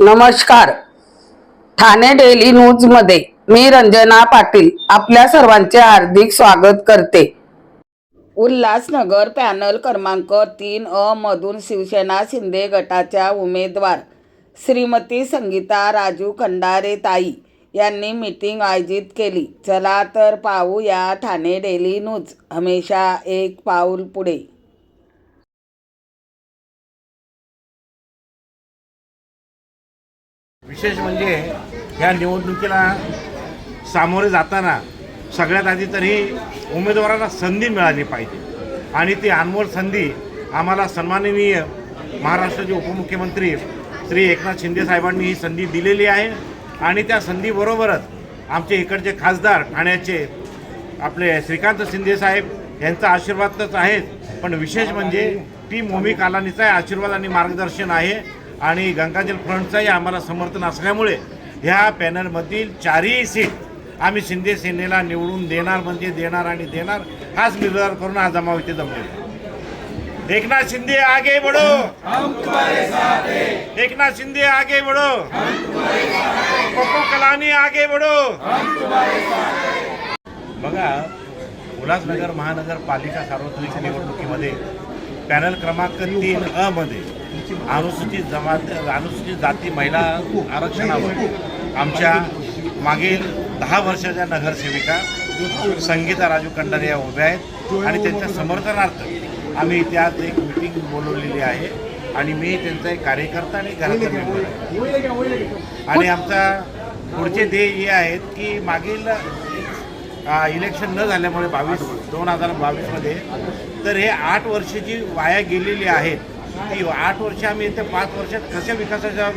नमस्कार. ठाणे डेली न्यूजमध्ये मी रंजना पाटील आपल्या सर्वांचे हार्दिक स्वागत करते. उल्हासनगर पॅनल क्रमांक तीन अ मधून शिवसेना शिंदे गटाच्या उमेदवार श्रीमती संगीता राजू खंडारे ताई यांनी मीटिंग आयोजित केली. चला तर पाहू या ठाणे डेली न्यूज. हमेशा एक पाऊल पुढे. विशेष म्हणजे ह्या निवडणुकीला सामोरे जाताना सगळ्यात आधी तरी उमेदवारांना संधी मिळाली पाहिजे. आणि ती अनमोल संधी आम्हाला सन्माननीय महाराष्ट्राचे उपमुख्यमंत्री श्री एकनाथ शिंदे साहेबांनी ही संधी दिलेली आहे. आणि त्या संधीबरोबरच आमचे इकडचे खासदार ठाण्याचे आपले श्रीकांत शिंदे साहेब यांचा आशीर्वादच आहे पण विशेष म्हणजे टीम ओमी कालानीचा आशीर्वाद आणि मार्गदर्शन आहे. आणि गंगाजल फ्रंटचाही आम्हाला समर्थन असल्यामुळे ह्या पॅनलमधील चारही सीट आम्ही शिंदे सेनेला निवडून देणार म्हणजे देणार आणि देणार हाच निर्धार करून हा जमाव इथे जमले एकनाथ शिंदे आगे बढ़ो एकनाथ शिंदे आगे बडो पप्पू कलानी आगे बढ़ो बघा उल्हासनगर महानगरपालिका सार्वत्रिक निवडणुकीमध्ये पॅनल क्रमांक तीन अ मध्ये अनुसूचित जमात अनुसूचित जाती महिला आरक्षणावर. आमच्या मागील दहा वर्षाच्या नगरसेविका संगीता राजू कंडारे या उभ्या आहेत आणि त्यांच्या समर्थनार्थ आम्ही त्यात एक मिटिंग बोलवलेली आहे आणि मी त्यांचा एक कार्यकर्ता आणि घराचा मेंबर आहे. आणि आमचा पुढचे ध्येय हे आहेत की मागील इलेक्शन न झाल्यामुळे बावीस दोन हजार बावीसमध्ये तर हे आठ वर्ष जी वाया गेलेली आहेत. ती आठ वर्ष आम्ही ते पाच वर्षात कशा विकासाच्या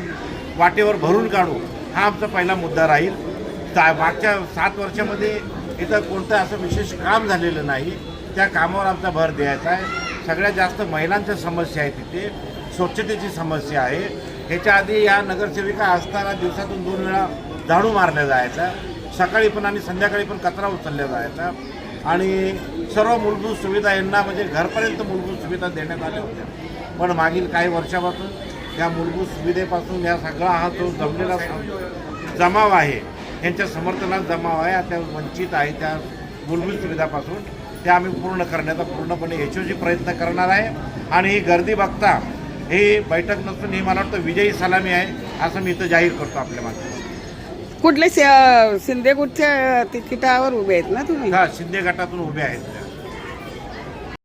वाटेवर भरून काढू हा आमचा पहिला मुद्दा राहील. ता- मागच्या सात वर्षामध्ये इथं कोणतं असं विशेष काम झालेलं नाही. त्या कामावर आमचा भर द्यायचा आहे. सगळ्यात जास्त महिलांच्या समस्या आहेत तिथे स्वच्छतेची समस्या आहे. ह्याच्या आधी या नगरसेविका असताना दिवसातून दोन वेळा झाडू मारल्या जायचा सकाळी पण आणि संध्याकाळी पण कचरा उचलल्या जायचा. आणि सर्व मूलभूत सुविधा यांना म्हणजे घरपर्यंत मूलभूत सुविधा देण्यात आल्या होत्या. पण मागील काही वर्षापासून या मूलभूत सुविधेपासून या सगळा हा जो जमलेला जमाव आहे यांच्या समर्थनात जमाव आहे त्या वंचित आहे त्या मूलभूत सुविधापासून त्या आम्ही पूर्ण करण्याचा पूर्णपणे यशस्वी प्रयत्न करणार आहे. आणि ही गर्दी बघता ही बैठक नसून ही मला वाटतं विजयी सलामी आहे असं मी इथं जाहीर करतो आपल्या माध्यमात कुठले शिंदे कुठच्या तिकिटावर उभे आहेत ना तुम्ही? हा शिंदे गटातून उभे आहेत.